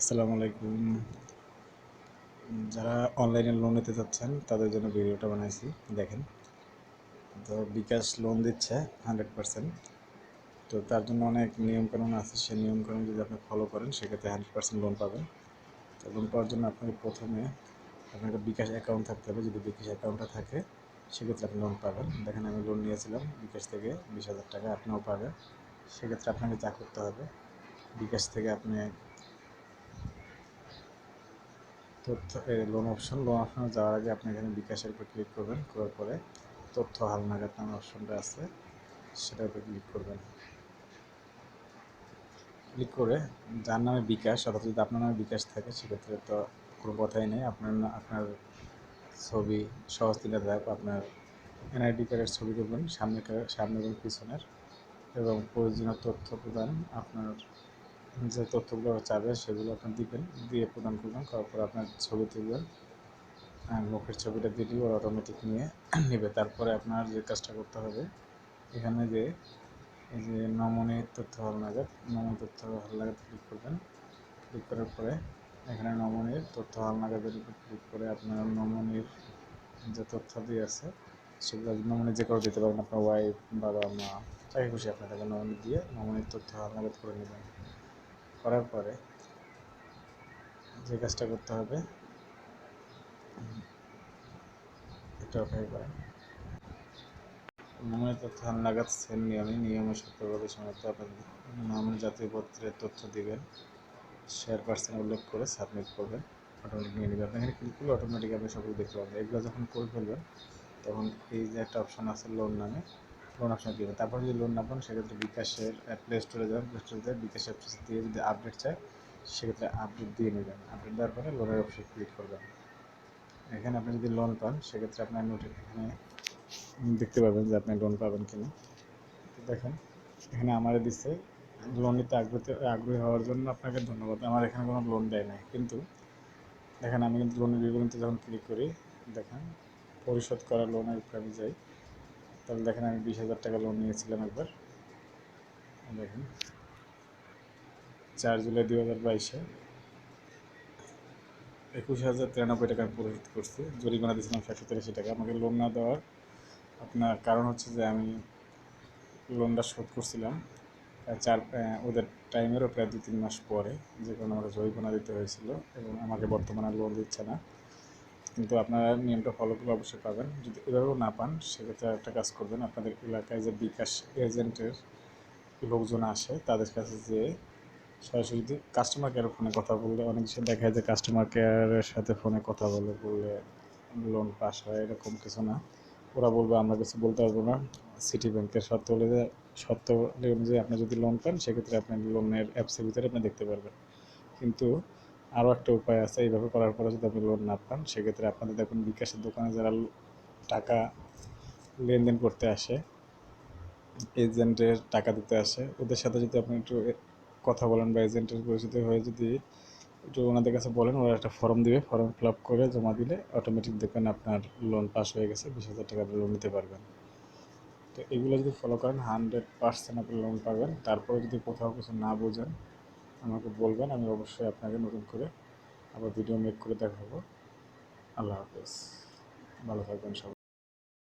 আসসালামু আলাইকুম। যারা অনলাইনে লোন নিতে চাচ্ছেন, তাদের জন্য ভিডিওটা বানাইছি, দেখেন। তো বিকাশ লোন দিচ্ছে হান্ড্রেড পার্সেন্ট তো তার জন্য অনেক নিয়মকানুন আছে। সেই নিয়মকানুন যদি আপনি ফলো করেন, সেক্ষেত্রে হান্ড্রেড পারসেন্ট লোন পাবেন। তো লোন পাওয়ার জন্য আপনাকে প্রথমে আপনার একটা বিকাশ অ্যাকাউন্ট থাকতে হবে। যদি বিকাশ অ্যাকাউন্টটা থাকে, সেক্ষেত্রে আপনি লোন পাবেন। দেখেন আমি লোন নিয়েছিলাম, বিকাশ থেকে বিশ হাজার টাকা আপনিও পাবেন। সেক্ষেত্রে আপনাকে যা করতে হবে, বিকাশ থেকে আপনি তথ্য লোন অপশন লোন অপশনে যাওয়ার আগে আপনি এখানে বিকাশের উপর ক্লিক করবেন, করার পরে তথ্য হালনাগাদ নামে অপশনটা আছে, সেটার উপর ক্লিক করবেন। ক্লিক করে যার নামে বিকাশ, অর্থাৎ যদি আপনার নামে বিকাশ থাকে, সেক্ষেত্রে তো কোনো কথাই নেই। আপনার আপনার ছবি, সহজ তিনটা ধাপ, আপনার এনআইডি কার্ডের ছবি দেবেন সামনে সামনে এবং পিছনের, এবং প্রয়োজনীয় তথ্য প্রদান, আপনার যে তথ্যগুলো চাবে সেগুলো আপনি দিবেন, দিয়ে প্রদান করবেন, করার আপনার ছবি তুলবেন। মুখের ছবিটা দিলেই ওরা অটোমেটিক নিয়ে নেবে। তারপরে আপনার যে কাজটা করতে হবে, এখানে যে, এই যে নমনীয় তথ্য হল নাগাদ নমনীয় তথ্য হল নাগাদ ক্লিক করবেন। ক্লিক করার পরে এখানে নমনীয় তথ্য হালনাগাদের উপর ক্লিক করে আপনার নমনীর যে তথ্য দিয়ে আছে, সেগুলো নমনি যে করে দিতে পারেন, আপনার ওয়াইফ বাবা মা যাকে খুশি আপনার তাকে নমনি দিয়ে নমনীর তথ্য হল নাগাদ করে নেবেন। করার পরে যে কাজটা করতে হবে, এটা অপেক্ষা করেন নমনীয় তথ্য হালনাগাদ সেম নিয়মে নিয়মে সত্যভাবে সমাপ্ত আপনাদের নমনীয় জাতীয় পত্রের তথ্য দিবেন শেয়ার পার্সেন্ট উল্লেখ করে সাবমিট করবেন অটোমেটিক নিয়ে নেবে আপনি এখানে ক্লিক করলে অটোমেটিক আপনি সবগুলো দেখতে পাবেন। এগুলো যখন করে ফেলবেন, তখন এই যে একটা অপশন আছে লোন নামে লোন অপশন দিবেন তারপর যদি লোন না পান, সেক্ষেত্রে বিকাশের প্লে স্টোরে যাবেন। প্লে স্টোরে যায় বিকাশ অ্যাপস দিয়ে যদি আপডেট চায়, সেক্ষেত্রে আপডেট দিয়ে নেবেন আপডেট দেওয়ার পরে লোনের অপশন ক্লিক করবেন এখানে আপনি যদি লোন পান, সেক্ষেত্রে আপনার নোটি এখানে দেখতে পাবেন যে আপনি লোন পাবেন কিনা। দেখেন, এখানে আমারে দিচ্ছে লোন নিতে আগ্রহী আগ্রহী হওয়ার জন্য আপনাকে ধন্যবাদ। আমার এখানে কোনো লোন দেয় নাই। কিন্তু দেখেন, আমি কিন্তু লোনের বিবরণীতে যখন ক্লিক করি, দেখেন, পরিশোধ করা লোনের উপরে আমি যাই। তাহলে দেখেন আমি বিশ হাজার টাকা লোন নিয়েছিলাম একবার। দেখেন। চার জুলাই দুই হাজার বাইশে। একুশ হাজার তিরানব্বই টাকা আমি পরিশোধ করছি। জরিমানা দিয়েছিলাম একশো তিরাশি টাকা। আমাকে লোন না দেওয়ার আপনার কারণ হচ্ছে যে আমি লোনটা শোধ করছিলাম। চার ওদের টাইমেরও প্রায় দু তিন মাস পরে যে কারণে আমাকে জরিমানা দিতে হয়েছিল এবং আমাকে বর্তমানে লোন দিচ্ছে না। কিন্তু আপনারা নিয়মটা ফলো করলে অবশ্যই পাবেন। যদি এভাবেও না পান, সেক্ষেত্রে একটা কাজ করবেন, আপনাদের এলাকায় যে বিকাশ এজেন্টের লোকজন আসে, তাদের কাছে যে সরাসরি কাস্টমার কেয়ার ফোনে কথা বললে, অনেক কিছু দেখা যায় যে কাস্টমার কেয়ারের সাথে ফোনে কথা বলে, বললে লোন পাস হয়, এরকম কিছু না। ওরা বলবে, আমরা কিছু বলতে পারব না। সিটি ব্যাংকের শর্ত হলে শর্ত অনুযায়ী আপনি যদি লোন পান, সেক্ষেত্রে আপনি লোনের অ্যাপসের ভিতরে আপনি দেখতে পারবেন। কিন্তু আরও একটা উপায় আছে, এইভাবে করার পরে যদি আপনি লোন না পান, সেক্ষেত্রে আপনাদের দেখুন বিকাশের দোকানে যারা টাকা লেনদেন করতে আসে এজেন্টের টাকা দিতে আসে, ওদের সাথে যদি আপনি একটু কথা বলেন বা এজেন্টের পরিচিত হয়ে যদি একটু ওনাদের কাছে বলেন, ওরা একটা ফর্ম দিবে ফর্ম ফিল আপ করে জমা দিলে অটোমেটিক দেখবেন আপনার লোন পাস হয়ে গেছে, বিশ হাজার টাকা আপনি লোন নিতে পারবেন। তো এগুলো যদি ফলো করেন হান্ড্রেড পার্সেন্ট আপনি লোন পাবেন। তারপরে যদি কোথাও কিছু না বোঝেন আমাকে বলবেন, আমি অবশ্যই আপনাকে নতুন করে আবার ভিডিও মেক করে দেখাবো। আল্লাহ হাফেজ। ভালো থাকবেন সবাই।